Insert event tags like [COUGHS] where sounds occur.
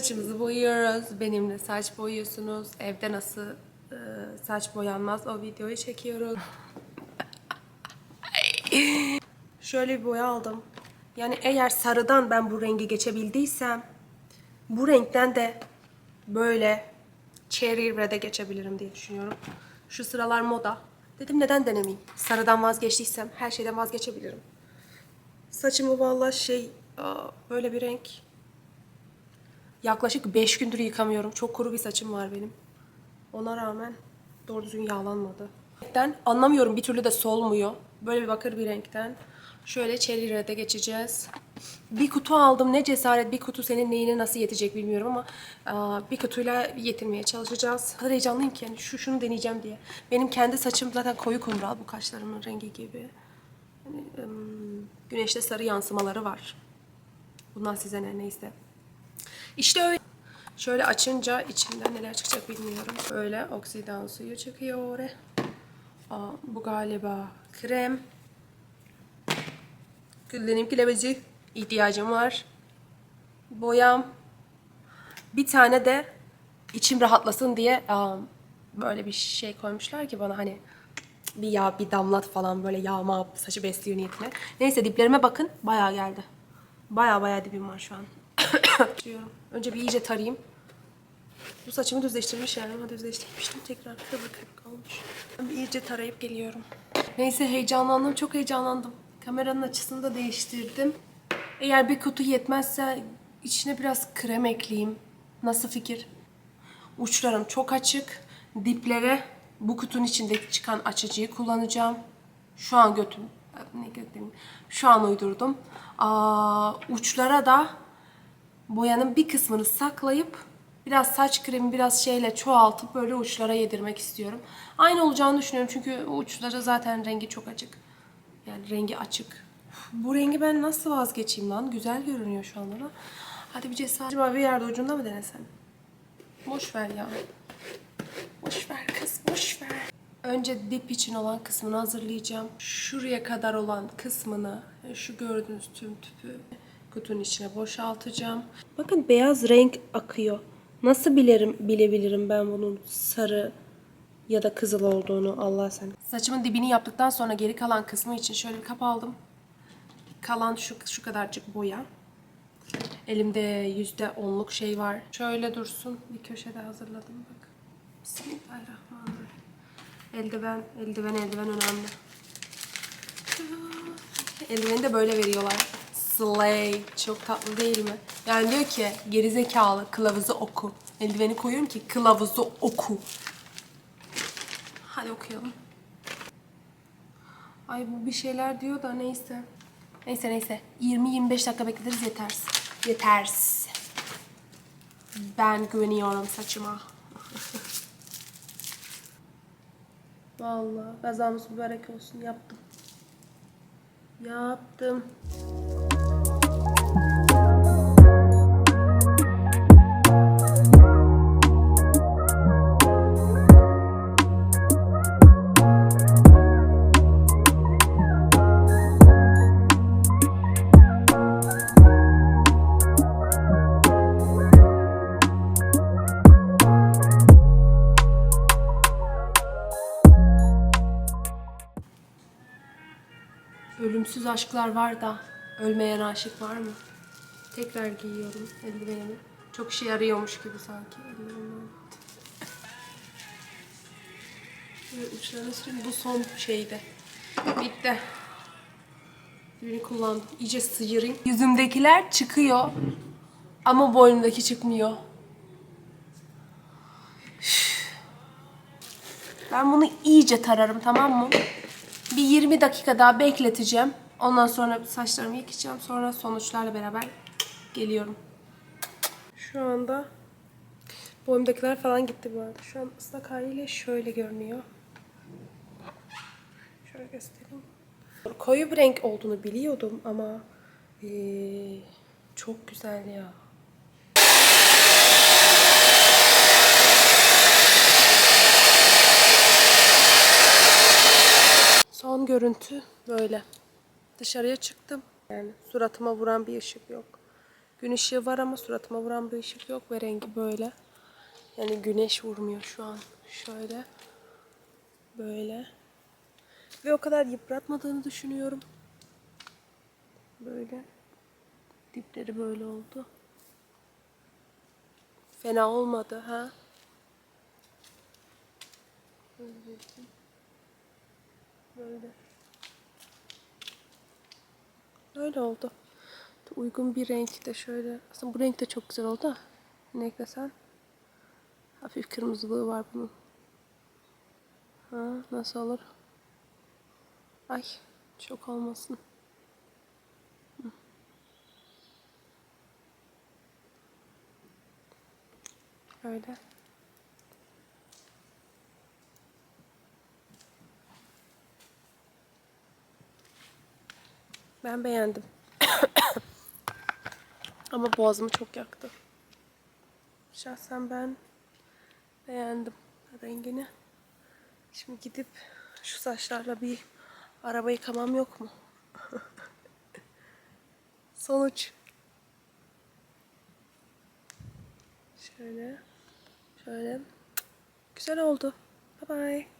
saçımızı boyuyoruz. Benimle saç boyuyorsunuz. Evde nasıl e, saç boyanmaz o videoyu çekiyoruz. [LAUGHS] Şöyle bir boya aldım. Yani eğer sarıdan ben bu rengi geçebildiysem bu renkten de böyle cherry red'e geçebilirim diye düşünüyorum. Şu sıralar moda. Dedim neden denemeyeyim? Sarıdan vazgeçtiysem her şeyden vazgeçebilirim. Saçımı vallahi şey böyle bir renk. Yaklaşık 5 gündür yıkamıyorum. Çok kuru bir saçım var benim. Ona rağmen doğru düzgün yağlanmadı. Renkten anlamıyorum bir türlü de solmuyor. Böyle bir bakır bir renkten. Şöyle cherry red'e geçeceğiz. Bir kutu aldım. Ne cesaret bir kutu senin neyine nasıl yetecek bilmiyorum ama bir kutuyla yetinmeye çalışacağız. O kadar heyecanlıyım ki yani şu şunu deneyeceğim diye. Benim kendi saçım zaten koyu kumral bu kaşlarımın rengi gibi. Hani, güneşte sarı yansımaları var. Bundan size ne neyse. İşte öyle. Şöyle açınca içinden neler çıkacak bilmiyorum. Böyle oksidan suyu çıkıyor. Aa, bu galiba krem. Küllenim kilemeci ihtiyacım var. Boyam. Bir tane de içim rahatlasın diye aa, böyle bir şey koymuşlar ki bana hani bir yağ bir damlat falan böyle yağma saçı besliyor niyetine. Neyse diplerime bakın bayağı geldi. Bayağı bayağı dibim var şu an. Diyorum. Önce bir iyice tarayayım. Bu saçımı düzleştirmiş yani ama düzleştirmiştim. Tekrar kıvır kıvır kalmış. Ben bir iyice tarayıp geliyorum. Neyse heyecanlandım. Çok heyecanlandım. Kameranın açısını da değiştirdim. Eğer bir kutu yetmezse içine biraz krem ekleyeyim. Nasıl fikir? Uçlarım çok açık. Diplere bu kutunun içinde çıkan açıcıyı kullanacağım. Şu an götüm ne götüm? Şu an uydurdum. Aa, uçlara da boyanın bir kısmını saklayıp biraz saç kremi biraz şeyle çoğaltıp böyle uçlara yedirmek istiyorum. Aynı olacağını düşünüyorum çünkü uçları zaten rengi çok açık. Yani rengi açık. Bu rengi ben nasıl vazgeçeyim lan? Güzel görünüyor şu an bana. Hadi bir cesaret. Acaba bir yerde ucunda mı denesem? Boş ver ya. Boş ver kız, boş ver. Önce dip için olan kısmını hazırlayacağım. Şuraya kadar olan kısmını, şu gördüğünüz tüm tüpü kutunun içine boşaltacağım. Bakın beyaz renk akıyor. Nasıl bilirim, bilebilirim ben bunun sarı ya da kızıl olduğunu Allah sen. Saçımın dibini yaptıktan sonra geri kalan kısmı için şöyle bir kap aldım. Kalan şu, şu kadarcık boya. Elimde yüzde onluk şey var. Şöyle dursun. Bir köşede hazırladım bak. Bismillahirrahmanirrahim. Eldiven, eldiven, eldiven önemli. Eldiveni de böyle veriyorlar. Slay. Çok tatlı değil mi? Yani diyor ki gerizekalı kılavuzu oku. Eldiveni koyuyorum ki kılavuzu oku. Hadi okuyalım. Ay bu bir şeyler diyor da neyse. Neyse neyse. 20-25 dakika bekletiriz yeter. Yeter. Ben güveniyorum saçıma. [LAUGHS] Vallahi kazamız mübarek olsun. Yaptım. Yaptım. Ölümsüz aşklar var da ölmeyen aşık var mı? Tekrar giyiyorum eldivenimi. Çok işe yarıyormuş gibi sanki uçlarına süreyim. Bu son şeydi. Bitti. Birini kullandım. İyice sıyırayım. Yüzümdekiler çıkıyor. Ama boynumdaki çıkmıyor. Ben bunu iyice tararım tamam mı? Bir 20 dakika daha bekleteceğim. Ondan sonra saçlarımı yıkayacağım. Sonra sonuçlarla beraber geliyorum. Şu anda boyumdakiler falan gitti bu arada. Şu an ıslak haliyle şöyle görünüyor. Şöyle göstereyim. Koyu bir renk olduğunu biliyordum ama eee, çok güzel ya. Son görüntü böyle. Dışarıya çıktım. Yani suratıma vuran bir ışık yok. Gün ışığı var ama suratıma vuran bir ışık yok ve rengi böyle. Yani güneş vurmuyor şu an. Şöyle. Böyle. Ve o kadar yıpratmadığını düşünüyorum. Böyle. Dipleri böyle oldu. Fena olmadı ha. Böyle. Öyle oldu. Uygun bir renk de şöyle. Aslında bu renk de çok güzel oldu. Ne eklesen? Hafif kırmızılığı var bunun. Ha, nasıl olur? Ay, çok olmasın. Öyle. Ben beğendim. [COUGHS] Ama boğazımı çok yaktı. Şahsen ben beğendim rengini. Şimdi gidip şu saçlarla bir araba yıkamam yok mu? [LAUGHS] Sonuç. Şöyle. Şöyle. Güzel oldu. Bye bye.